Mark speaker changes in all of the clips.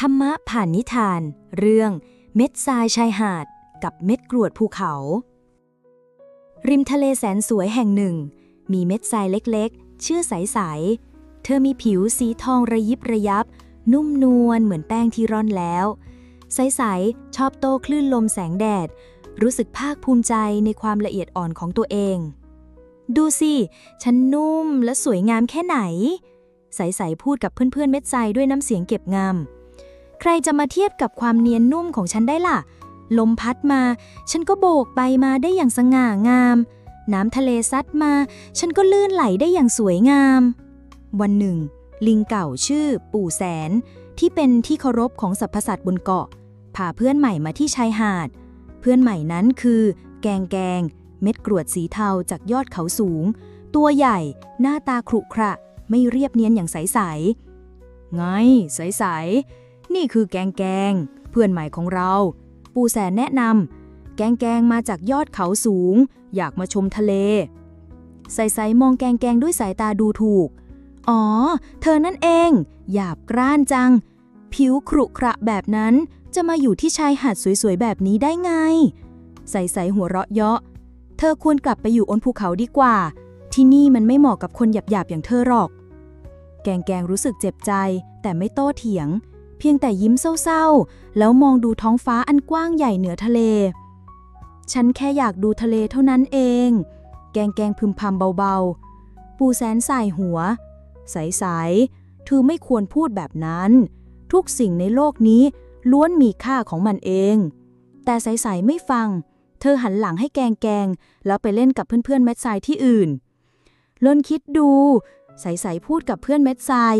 Speaker 1: ธรรมะผ่านนิทาน เรื่อง เม็ดทรายชายหาด กับเม็ดกรวดภูเขา ริมทะเลแสนสวยแห่งหนึ่ง มีเม็ดทรายเล็กๆ เชื่อใสๆเธอมีผิวสีทองระยิบระยับ นุ่มนวลเหมือนแป้งที่ร่อนแล้ว ใสๆชอบโตคลื่นลมแสงแดด รู้สึกภาคภูมิใจในความละเอียดอ่อนของตัวเอง ดูสิ ฉันนุ่มและสวยงามแค่ไหน ใสๆพูดกับเพื่อนๆเม็ดทรายด้วยน้ำเสียงเก็บงาม ใครจะมาเทียบกับความเนียนนุ่มของฉันได้ล่ะ ลมพัดมา ฉันก็โบกไปมาได้อย่างสง่างาม น้ำทะเลซัดมา ฉันก็ลื่นไหลได้อย่างสวยงาม วันหนึ่ง ลิงเก่าชื่อ ปู่แสน ที่เป็นที่เคารพของสรรพสัตว์บนเกาะพาเพื่อนใหม่มาที่ชายหาด เพื่อนใหม่นั้นคือ แกงแกง เม็ดกรวดสีเทาจากยอดเขาสูง ตัวใหญ่ หน้าตาขรุขระ ไม่เรียบเนียนอย่างใส ๆ ไง ใส ๆ นี่คือแกงแกง เพื่อนใหม่ของเรา ปูแสนแนะนำแกงแกงมาจากยอดเขาสูง อยากมาชมทะเล ใสๆมองแกงแกงด้วยสายตาดูถูก อ๋อ เธอนั่นเอง หยาบกร้านจัง ผิวขรุขระแบบนั้น จะมาอยู่ที่ชายหาดสวยๆ แบบนี้ได้ไง ใสๆหัวเราะเยาะ เธอควรกลับไปอยู่บนภูเขาดีกว่า ที่นี่มันไม่เหมาะกับคนหยาบๆอย่างเธอหรอก แกงแกงรู้สึกเจ็บใจ แต่ไม่โต้เถียง เพียงแต่ยิ้มเศร้าๆ แล้วมองดูท้องฟ้าอันกว้างใหญ่เหนือทะเล ฉันแค่อยากดูทะเลเท่านั้นเอง แกงแกงพึมพำเบาๆ ปูแสนใส่หัว ใสๆเธอไม่ควรพูดแบบนั้น ทุกสิ่งในโลกนี้ล้วนมีค่าของมันเอง แต่ใสๆไม่ฟัง เธอหันหลังให้แกงแกง แล้วไปเล่นกับเพื่อนๆเม็ดทรายที่อื่นลนคิดดู ใสๆพูดกับเพื่อนเม็ดทราย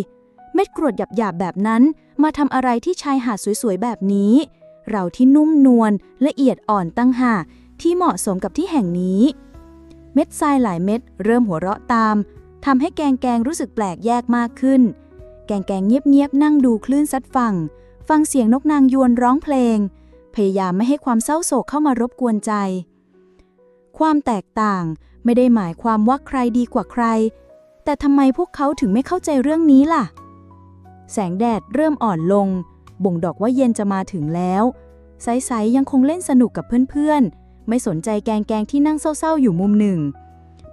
Speaker 1: เม็ดกรวดหยาบๆแบบนั้น มาทำอะไรที่ชายหาดสวยๆแบบนี้ เราที่นุ่มนวลละเอียดอ่อนตั้งหากที่เหมาะสมกับที่แห่งนี้ เม็ดทรายหลายเม็ดเริ่มหัวเราะตามทำให้แกงแกงรู้สึกแปลกแยกมากขึ้น แกงแกงเงียบๆนั่งดูคลื่นซัดฝั่ง ฟังเสียงนกนางยวนร้องเพลง พยายามไม่ให้ความเศร้าโศกเข้ามารบกวนใจ ความแตกต่างไม่ได้หมายความว่าใครดีกว่าใคร แต่ทำไมพวกเขาถึงไม่เข้าใจเรื่องนี้ล่ะ แสงแดดเริ่มอ่อนลง บ่งบอกว่าเย็นจะมาถึงแล้วใสๆยังคงเล่นสนุกกับเพื่อนๆ ไม่สนใจแกงแกงที่นั่งเศร้าๆ อยู่มุมหนึ่ง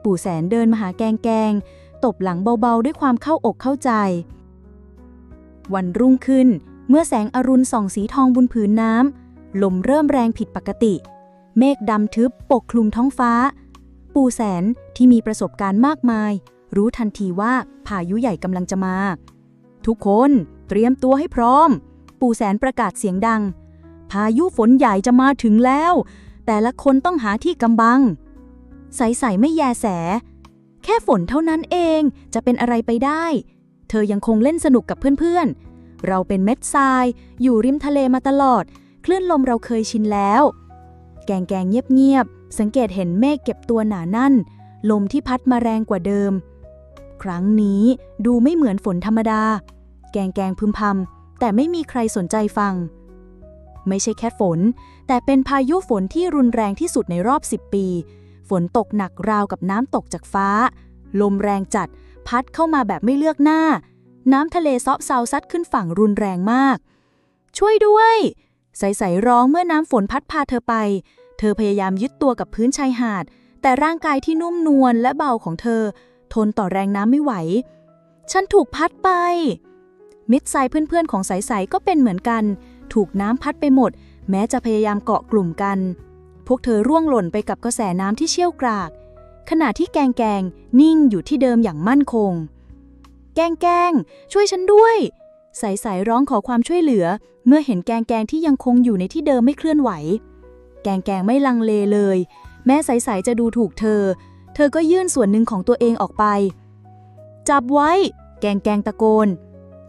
Speaker 1: ปู่แสนเดินมาหาแกงแกง ตบหลังเบาๆ ด้วยความเข้าอกเข้าใจ วันรุ่งขึ้น เมื่อแสงอรุณส่องสีทองบนผืนน้ำ ลมเริ่มแรงผิดปกติ เมฆดำทึบปกคลุมท้องฟ้า ปู่แสนที่มีประสบการณ์มากมาย รู้ทันทีว่าพายุใหญ่กำลังจะมา ทุกคนเตรียมตัวให้พร้อม ปู่แสนประกาศเสียงดัง พายุฝนใหญ่จะมาถึงแล้ว แต่ละคนต้องหาที่กำบัง ใสๆไม่แยแส แค่ฝนเท่านั้นเองจะเป็นอะไรไปได้ เธอยังคงเล่นสนุกกับเพื่อนๆ เราเป็นเม็ดทราย อยู่ริมทะเลมาตลอด คลื่นลมเราเคยชินแล้ว แกงแกงเงียบๆ สังเกตเห็นเมฆเก็บตัวหนานั่น ลมที่พัดมาแรงกว่าเดิม ครั้งนี้ดูไม่เหมือนฝนธรรมดา แกงแกงพึมพำแต่ไม่มีใครสนใจฟัง ไม่ใช่แค่ฝน แต่เป็นพายุฝนที่รุนแรงที่สุดในรอบ 10 ปี ฝนตกหนักราวกับน้ำตกจากฟ้า ลมแรงจัด พัดเข้ามาแบบไม่เลือกหน้า น้ำทะเลซาะเซาซัดขึ้นฝั่งรุนแรงมาก ช่วยด้วย ใสๆร้องเมื่อน้ำฝนพัดพาเธอไป เธอพยายามยึดตัวกับพื้นชายหาด แต่ร่างกายที่นุ่มนวลและเบาของเธอ ทนต่อแรงน้ำไม่ไหวฉันถูกพัดไป มิตรทรายเพื่อนๆ ของใสๆก็เป็นเหมือนกัน ถูกน้ำพัดไปหมด แม้จะพยายามเกาะกลุ่มกัน พวกเธอร่วงหล่นไปกับกระแสน้ำที่เชี่ยวกราก ขณะที่แกงแกงนิ่งอยู่ที่เดิมอย่างมั่นคง แกงแกงช่วยฉันด้วย ใสๆร้องขอความช่วยเหลือ เมื่อเห็นแกงแกงที่ยังคงอยู่ในที่เดิมไม่เคลื่อนไหว แกงแกงไม่ลังเลเลย แม้ใสๆจะดูถูกเธอ เธอก็ยื่นส่วนหนึ่งของตัวเองออกไป จับไว้ แกงแกงตะโกน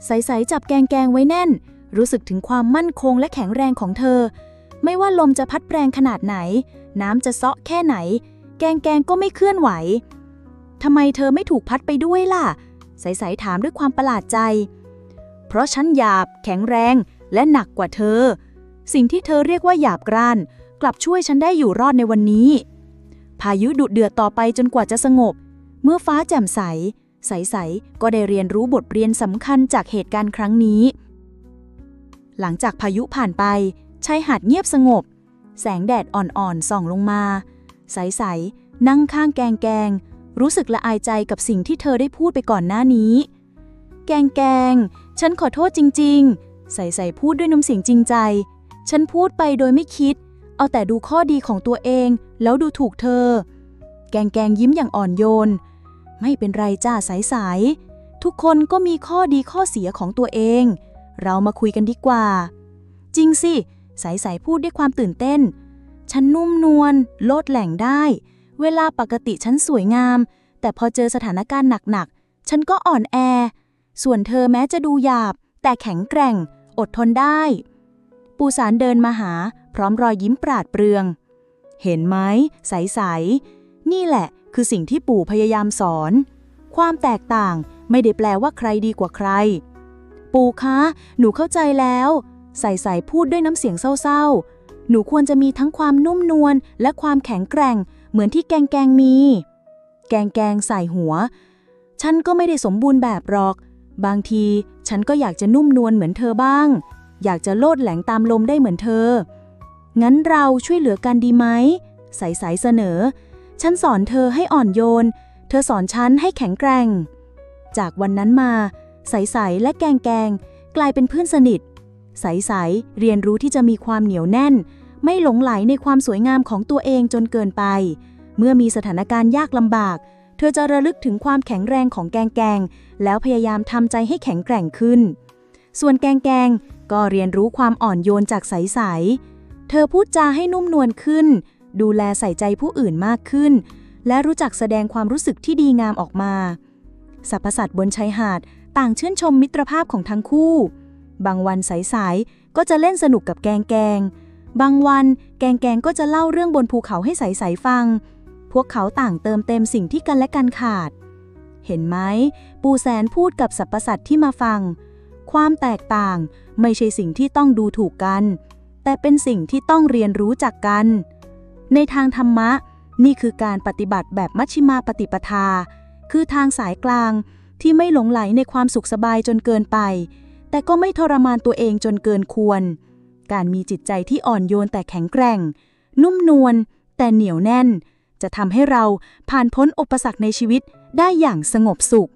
Speaker 1: ใสๆจับแกงแกงไว้แน่น รู้สึกถึงความมั่นคงและแข็งแรงของเธอ ไม่ว่าลมจะพัดแรงขนาดไหน น้ำจะเซาะแค่ไหน แกงแกงก็ไม่เคลื่อนไหวทำไมเธอไม่ถูกพัดไปด้วยล่ะ ใสๆถามด้วยความประหลาดใจ เพราะฉันหยาบ แข็งแรงและหนักกว่าเธอ สิ่งที่เธอเรียกว่าหยาบกร้าน กลับช่วยฉันได้อยู่รอดในวันนี้ พายุดุเดือดต่อไปจนกว่าจะสงบ เมื่อฟ้าแจ่มใส ใสๆก็ได้เรียนรู้บทเรียนสำคัญจากเหตุการณ์ครั้งนี้ หลังจากพายุผ่านไปชายหาดเงียบสงบ แสงแดดอ่อนๆส่องลงมา ใสๆนั่งข้างแกงแกง รู้สึกละอายใจกับสิ่งที่เธอได้พูดไปก่อนหน้านี้ แกงแกง ฉันขอโทษจริง ๆ ใสๆพูดด้วยน้ำเสียงจริงใจ ฉันพูดไปโดยไม่คิด เอาแต่ดูข้อดีของตัวเอง แล้วดูถูกเธอ แกงแกงยิ้มอย่างอ่อนโยน ไม่เป็นไรจ้าใสๆทุกคนก็มีข้อดีข้อเสียของตัวเอง เรามาคุยกันดีกว่า จริงสิ ใสๆพูดด้วยความตื่นเต้น ฉันนุ่มนวลโลดแหล่งได้ เวลาปกติฉันสวยงาม แต่พอเจอสถานการณ์หนักๆ ฉันก็อ่อนแอ ส่วนเธอแม้จะดูหยาบ แต่แข็งแกร่ง อดทนได้ ปูสารเดินมาหา พร้อมรอยยิ้มปราดเปรือง เห็นไหมใสๆนี่แหละ คือสิ่งที่ปู่พยายามสอน ความแตกต่างไม่ได้แปลว่าใครดีกว่าใคร ปู่คะ หนูเข้าใจแล้ว ใส่ๆพูดด้วยน้ำเสียงเศร้าๆ หนูควรจะมีทั้งความนุ่มนวลและความแข็งแกร่ง เหมือนที่แกงแกงมี แกงแกงใส่หัว ฉันก็ไม่ได้สมบูรณ์แบบหรอก บางทีฉันก็อยากจะนุ่มนวลเหมือนเธอบ้าง อยากจะโลดแหลงตามลมได้เหมือนเธอ งั้นเราช่วยเหลือกันดีไหม ใสๆเสนอ ฉันสอนเธอให้อ่อนโยน เธอสอนฉันให้แข็งแกร่ง จากวันนั้นมา ใสๆและแกงแกงกลายเป็นเพื่อนสนิท ใสๆเรียนรู้ที่จะมีความเหนียวแน่น ไม่หลงไหลในความสวยงามของตัวเองจนเกินไป เมื่อมีสถานการณ์ยากลำบาก เธอจะระลึกถึงความแข็งแรงของแกงแกงแล้วพยายามทำใจให้แข็งแกร่งขึ้น ส่วนแกงแกงก็เรียนรู้ความอ่อนโยนจากใสๆเธอพูดจาให้นุ่มนวลขึ้น ดูแลใส่ใจผู้อื่นมากขึ้น และรู้จักแสดงความรู้สึกที่ดีงามออกมาสรรพสัตว์บนชายหาดต่างชื่นชมมิตรภาพของทั้งคู่ บางวันใสๆก็จะเล่นสนุกกับแกงแกง บางวันแกงแกงก็จะเล่าเรื่องบนภูเขาให้ใสๆฟัง พวกเขาต่างเติมเต็มสิ่งที่กันและกันขาด เห็นไหม ปูแสนพูดกับสรรพสัตว์ที่มาฟัง ความแตกต่างไม่ใช่สิ่งที่ต้องดูถูกกัน แต่เป็นสิ่งที่ต้องเรียนรู้จากกัน ในทางธรรมะ นี่คือการปฏิบัติแบบมัชฌิมาปฏิปทา คือทางสายกลางที่ไม่หลงไหลในความสุขสบายจนเกินไป แต่ก็ไม่ทรมานตัวเองจนเกินควร การมีจิตใจที่อ่อนโยนแต่แข็งแกร่ง นุ่มนวลแต่เหนียวแน่น จะทำให้เราผ่านพ้นอุปสรรคในชีวิตได้อย่างสงบสุข